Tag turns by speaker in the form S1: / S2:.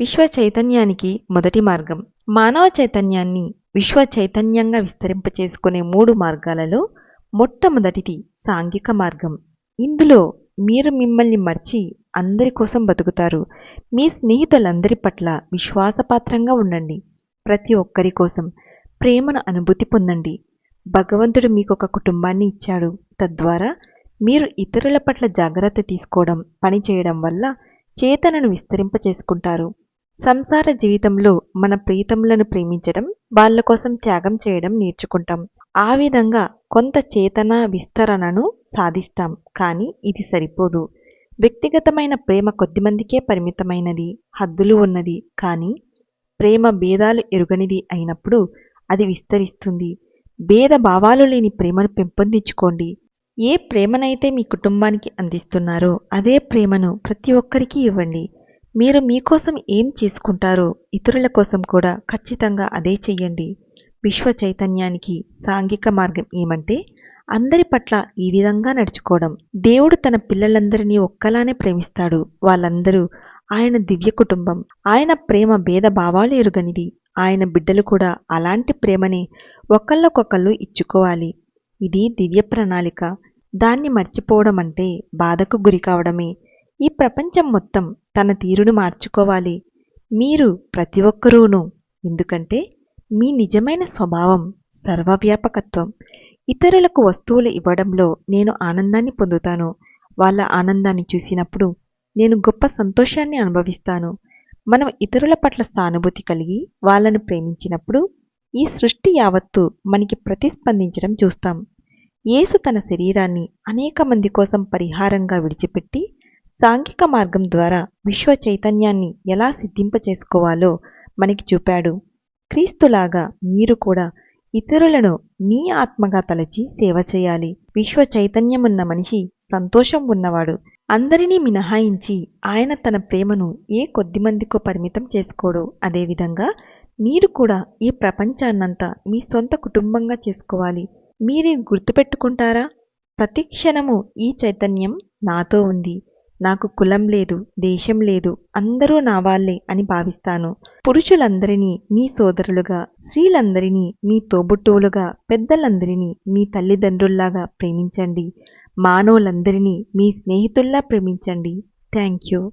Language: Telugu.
S1: విశ్వ చైతన్యానికి మొదటి మార్గం. మానవ చైతన్యాన్ని విశ్వ చైతన్యంగా విస్తరింపచేసుకునే మూడు మార్గాలలో మొట్టమొదటిది సాంఘిక మార్గం. ఇందులో మీరు మిమ్మల్ని మర్చి అందరి కోసం బతుకుతారు. మీ స్నేహితులందరి పట్ల విశ్వాసపాత్రంగా ఉండండి. ప్రతి ఒక్కరి కోసం ప్రేమను అనుభూతి పొందండి. భగవంతుడు మీకు ఒక కుటుంబాన్ని ఇచ్చాడు. తద్వారా మీరు ఇతరుల పట్ల జాగ్రత్త తీసుకోవడం పని చేయడం వల్ల చేతనను విస్తరింపచేసుకుంటారు. సంసార జీవితంలో మన ప్రీతములను ప్రేమించడం వాళ్ళ కోసం త్యాగం చేయడం నేర్చుకుంటాం. ఆ విధంగా కొంత చేతన విస్తరణను సాధిస్తాం. కానీ ఇది సరిపోదు. వ్యక్తిగతమైన ప్రేమ కొద్దిమందికే పరిమితమైనది హద్దులు ఉన్నది. కానీ ప్రేమ భేదాలు ఎరుగనిది అయినప్పుడు అది విస్తరిస్తుంది. భేద భావాలు లేని ప్రేమను పెంపొందించుకోండి. ఏ ప్రేమనైతే మీ కుటుంబానికి అందిస్తున్నారో అదే ప్రేమను ప్రతి ఒక్కరికి ఇవ్వండి. మీరు మీకోసం ఏం చేసుకుంటారో ఇతరుల కోసం కూడా ఖచ్చితంగా అదే చెయ్యండి. విశ్వ చైతన్యానికి సాంఘిక మార్గం ఏమంటే అందరి పట్ల ఈ విధంగా నడుచుకోవడం. దేవుడు తన పిల్లలందరినీ ఒక్కలానే ప్రేమిస్తాడు. వాళ్ళందరూ ఆయన దివ్య కుటుంబం. ఆయన ప్రేమ భేద భావాలు ఎరుగనిది. ఆయన బిడ్డలు కూడా అలాంటి ప్రేమని ఒకళ్ళకొకళ్ళు ఇచ్చుకోవాలి. ఇది దివ్య ప్రణాళిక. దాన్ని మర్చిపోవడం అంటే బాధకు గురి కావడమే. ఈ ప్రపంచం మొత్తం తన తీరును మార్చుకోవాలి. మీరు ప్రతి ఒక్కరూను. ఎందుకంటే మీ నిజమైన స్వభావం సర్వవ్యాపకత్వం ఇతరులకు వస్తువులు ఇవ్వడంలో నేను ఆనందాన్ని పొందుతాను. వాళ్ళ ఆనందాన్ని చూసినప్పుడు నేను గొప్ప సంతోషాన్ని అనుభవిస్తాను. మనం ఇతరుల పట్ల సానుభూతి కలిగి వాళ్ళను ప్రేమించినప్పుడు ఈ సృష్టి యావత్తు మనకి ప్రతిస్పందించడం చూస్తాం. యేసు తన శరీరాన్ని అనేక మంది కోసం పరిహారంగా విడిచిపెట్టి సాంఘిక మార్గం ద్వారా విశ్వ చైతన్యాన్ని ఎలా సిద్ధింపచేసుకోవాలో మనకి చూపాడు. క్రీస్తులాగా మీరు కూడా ఇతరులను మీ ఆత్మగా తలచి సేవ చేయాలి. విశ్వ చైతన్యమున్న మనిషి సంతోషం ఉన్నవాడు. అందరినీ మినహాయించి ఆయన తన ప్రేమను ఏ కొద్ది మందికో పరిమితం చేసుకోడు. అదేవిధంగా మీరు కూడా ఈ ప్రపంచాన్నంతా మీ సొంత కుటుంబంగా చేసుకోవాలి. మీరే గుర్తుపెట్టుకుంటారా? ప్రతి క్షణము ఈ చైతన్యం నాతో ఉంది. నాకు కులం లేదు దేశం లేదు అందరూ నా వాళ్ళే అని భావిస్తాను. పురుషులందరినీ మీ సోదరులుగా స్త్రీలందరినీ మీ తోబుట్టువులుగా పెద్దలందరినీ మీ తల్లిదండ్రుల్లాగా ప్రేమించండి. మానవులందరినీ మీ స్నేహితుల్లా ప్రేమించండి. Thank you.